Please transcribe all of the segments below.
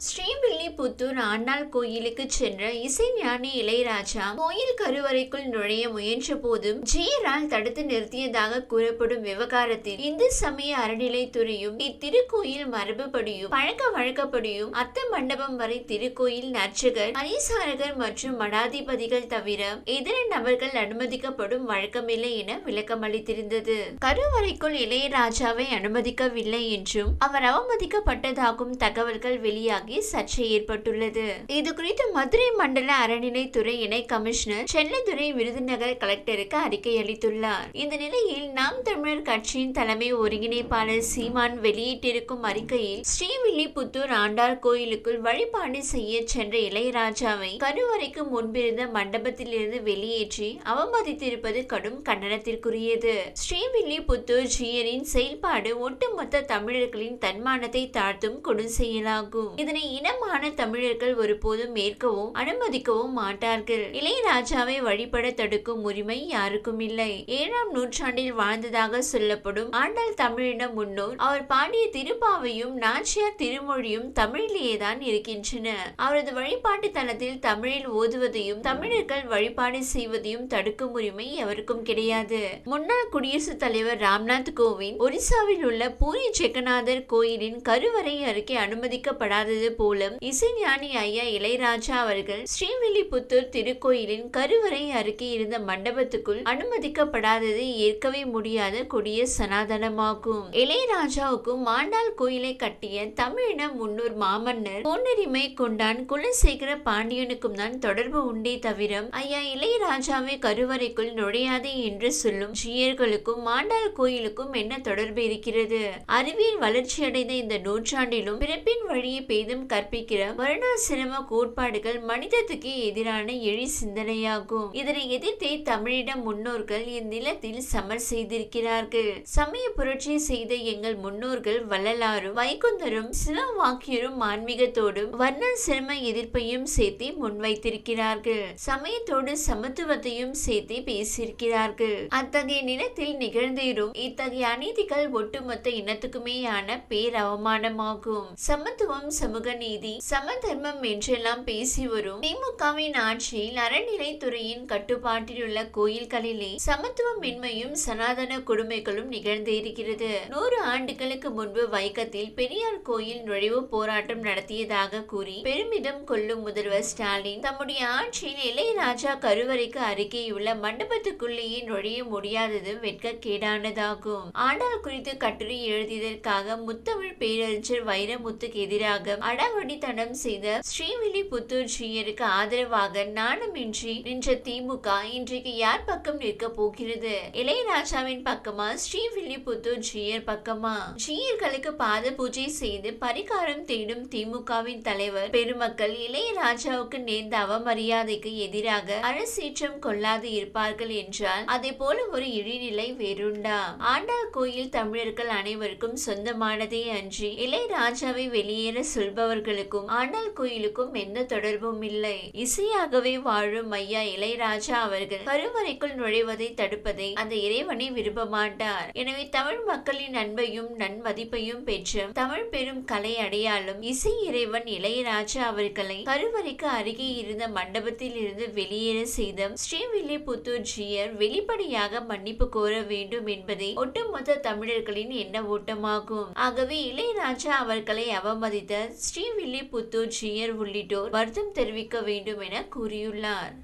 ஸ்ரீவில்லிபுத்தூர் ஆண்டாள் கோயிலுக்கு சென்ற இசைஞானி இளையராஜா கோயில் கருவறைக்குள் நுழைய முயன்ற போதும் ஜெயரால் தடுத்து நிறுத்தியதாக கூறப்படும் விவகாரத்தில் இந்து சமய அறநிலைத்துறையும் இத்திருக்கோயில் மரபுபடியும் பழக்க வழக்கப்படியும் அத்த மண்டபம் வரை திருக்கோயில் நர்ச்சகர் அரிசாரகர் மற்றும் மடாதிபதிகள் தவிர இதர நபர்கள் அனுமதிக்கப்படும் வழக்கமில்லை என விளக்கமளித்திருந்தது கருவறைக்குள் இளையராஜாவை அனுமதிக்கவில்லை என்றும் அவர் அவமதிக்கப்பட்டதாகவும் தகவல்கள் வெளியாகி சர்ச்சை ஏற்பட்டுள்ளது. இது குறித்து மதுரை மண்டல அறநிலைத்துறை இணை கமிஷனர் சென்னைத்துறை விருதுநகர் கலெக்டருக்கு அறிக்கை அளித்துள்ளார். இந்த நிலையில் நாம் தமிழர் கட்சியின் தலைமை ஒருங்கிணைப்பாளர் சீமான் வெளியிட்டிருக்கும் அறிக்கையில் ஸ்ரீவில்லிபுத்தூர் ஆண்டார் கோயிலுக்குள் வழிபாடு செய்ய சென்ற இளையராஜாவை கருவறைக்கு முன்பிருந்த மண்டபத்திலிருந்து வெளியேற்றி அவமதித்திருப்பது கடும் கண்டனத்திற்குரியது. ஸ்ரீவில்லிபுத்தூர் ஜியரின் செயல்பாடு ஒட்டுமொத்த தமிழர்களின் தன்மானத்தை தாழ்த்தும் கொடு செயலாகும் இதனை இனமான தமிழர்கள் ஒருபோதும் ஏற்கவும் அனுமதிக்கவும் மாட்டார்கள். இளையராஜாவை வழிபட தடுக்கும் உரிமை யாருக்கும் இல்லை ஏழாம் நூற்றாண்டில் வாழ்ந்ததாக சொல்லப்படும் ஆண்டாள் தமிழின முன்னோர் அவர் பாடிய திருப்பாவையும் நாச்சியார் திருமொழியும் தமிழிலேயேதான் இருக்கின்றன. அவரது வழிபாட்டு தலத்தில் தமிழில் ஓதுவதையும் தமிழர்கள் வழிபாடு செய்வதையும் தடுக்கும் உரிமை எவருக்கும் கிடையாது. முன்னாள் குடியரசுத் தலைவர் ராம்நாத் கோவிந்த் ஒரிசாவில் உள்ள பூரி ஜெகநாதர் கோயிலின் கருவறை அருகே அனுமதிக்கப்படாதது போல இசைஞானி ஐயா இளையராஜா அவர்கள் ஸ்ரீவில்லிபுத்தூர் திருக்கோயிலின் கருவறை அருகே இருந்த மண்டபத்துக்குள் அனுமதிக்கப்படாதது ஏற்கவே முடியாத கொடிய சனாதனமாகும். இளையராஜாவுக்கும் மாண்டாள் கோயிலை கட்டிய தமிழின முன்னூர் மாமன்னர் பொன்னுரிமை கொண்டான் குலசேகர பாண்டியனுக்கும் தான் தொடர்பு உண்டே தவிர ஐயா இளையராஜாவை கருவறைக்குள் நுழையாதே என்று சொல்லும் ஜீயர்களுக்கும் மாண்டாள் கோயிலுக்கும் என்ன தொடர்பு இருக்கிறது? அறிவியல் வளர்ச்சியடைந்த இந்த நூற்றாண்டிலும் பிறப்பின் வழியை மீதும் கற்பிக்கிற வருணாசிரம கோட்பாடுகள் மனிதத்துக்கு எதிரான எழி சிந்தனையாகும். இதனை எதிர்த்தே தமிழிடம் முன்னோர்கள் இந்நிலத்தில் சமர் செய்திருக்கிறார்கள். சமய புரட்சி செய்த எங்கள் முன்னோர்கள் வள்ளலாரும் வைகுந்தரும் சிலவாக்கியரும் ஆன்மீகத்தோடும் வர்ண சிரம எதிர்ப்பையும் சேர்த்து முன்வைத்திருக்கிறார்கள். சமயத்தோடு சமத்துவத்தையும் சேர்த்து பேசியிருக்கிறார்கள். அத்தகைய நிலத்தில் நிகழ்ந்தேறும் இத்தகைய அநீதிகள் ஒட்டுமொத்த இனத்துக்குமேயான பேரவமானமாகும். சமத்துவம் சமூக நீதி சம தர்மம் என்றெல்லாம் பேசி வரும். திமுகவின் ஆட்சியில் அறநிலைத்துறையின் கட்டுப்பாட்டில் உள்ள கோயில்களிலே சமத்துவமின்மையும் சனாதன கொடுமைகளும் நிகழ்ந்திருக்கிறது நூறு ஆண்டுகளுக்கு முன்பு வைக்கத்தில் பெரியார் கோயில் நுழைவு போராட்டம் நடத்தியதாக கூறி பெருமிதம் கொள்ளும் முதல்வர் ஸ்டாலின் தம்முடைய ஆட்சியில் இளையராஜா கருவறைக்கு அருகேயுள்ள மண்டபத்துக்குள்ளேயே நுழைய முடியாதது வெட்கக்கேடானதாகும். ஆண்டாள் குறித்து கட்டுரை எழுதியதற்காக முத்தமிழ் பேரறிஞர் வைரமுத்துக்கு எதிராக அடாவடித்தனம் செய்த ஸ்ரீவில்லிபுத்தூர் ஜீயருக்கு ஆதரவாக நாணமின்றி நின்ற திமுக இன்றைக்கு யார் பக்கம் நிற்க போகிறது? இளையராஜாவின் பக்கமா? ஸ்ரீவில்லிபுத்தூர் ஜீயர் பக்கமா? ஜீயர்களுக்கு பாத பூஜை செய்து பரிகாரம் தேடும் திமுகவின் தலைவர் பெருமக்கள் இளையராஜாவுக்கு நேர்ந்த அவமரியாதைக்கு எதிராக அரசீற்றம் கொள்ளாது இருப்பார்கள் என்றால் அதே போல ஒரு இழிநிலை வேறுண்டா? ஆண்டாள் கோயில் தமிழர்கள் அனைவருக்கும் சொந்தமானதே அன்றி இளையராஜாவை வெளியேற என்பவர்களுக்கும் ஆண்டாள் கோயிலுக்கும் எந்த தொடர்பும் இல்லை. இசையாகவே வாழும் ஐயா இளையராஜா அவர்கள் கருவறைக்குள் நுழைவதை தடுப்பதை அந்த இறைவனை விரும்ப மாட்டார். எனவே தமிழ் மக்களின் அன்பையும் நன்மதிப்பையும் பெற்று தமிழ் பெரும் கலை அடையாளம் இசை இறைவன் இளையராஜா அவர்களை கருவறைக்கு அருகே இருந்த மண்டபத்தில் இருந்து வெளியேற செய்த ஸ்ரீவில்லிபுத்தூர் ஜியர் வெளிப்படையாக மன்னிப்பு கோர வேண்டும் என்பதே ஒட்டுமொத்த தமிழர்களின் எண்ண ஓட்டமாகும். ஆகவே இளையராஜா அவர்களை அவமதித்த ஸ்ரீவில்லிபுத்தூர் ஜியர் உள்ளிட்டோர் வருத்தம் தெரிவிக்க வேண்டும் என கூறியுள்ளார்.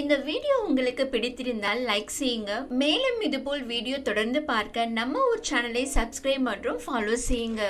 இந்த வீடியோ உங்களுக்கு பிடித்திருந்தால் லைக் செய்யுங்க. மேலும் இதுபோல் வீடியோ தொடர்ந்து பார்க்க நம்ம ஒரு சேனலை சப்ஸ்கிரைப் மற்றும் ஃபாலோ செய்யுங்க.